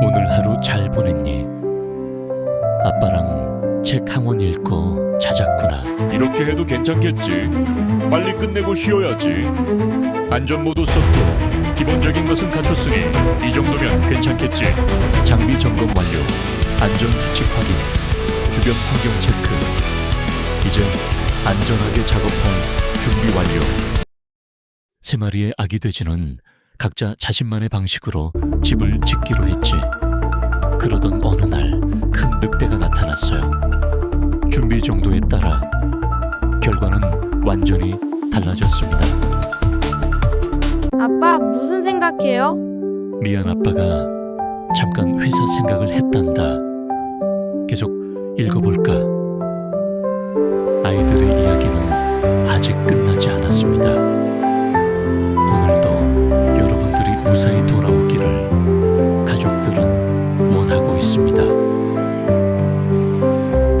오늘 하루 잘 보냈니? 아빠랑 책 한 권 읽고 자잤구나. 이렇게 해도 괜찮겠지. 빨리 끝내고 쉬어야지. 안전모드 썼고 기본적인 것은 갖췄으니 이 정도면 괜찮겠지. 장비 점검 완료. 안전 수칙 확인. 주변 환경 체크. 이제 안전하게 작업할 준비 완료. 세 마리의 아기 돼지는 각자 자신만의 방식으로 집을 짓기로 했지. 그러던 어느 날 큰 늑대가 나타났어요. 준비 정도에 따라 결과는 완전히 달라졌습니다. 아빠 무슨 생각해요? 미안 아빠가 잠깐 회사 생각을 했단다. 계속 읽어볼까? 再在多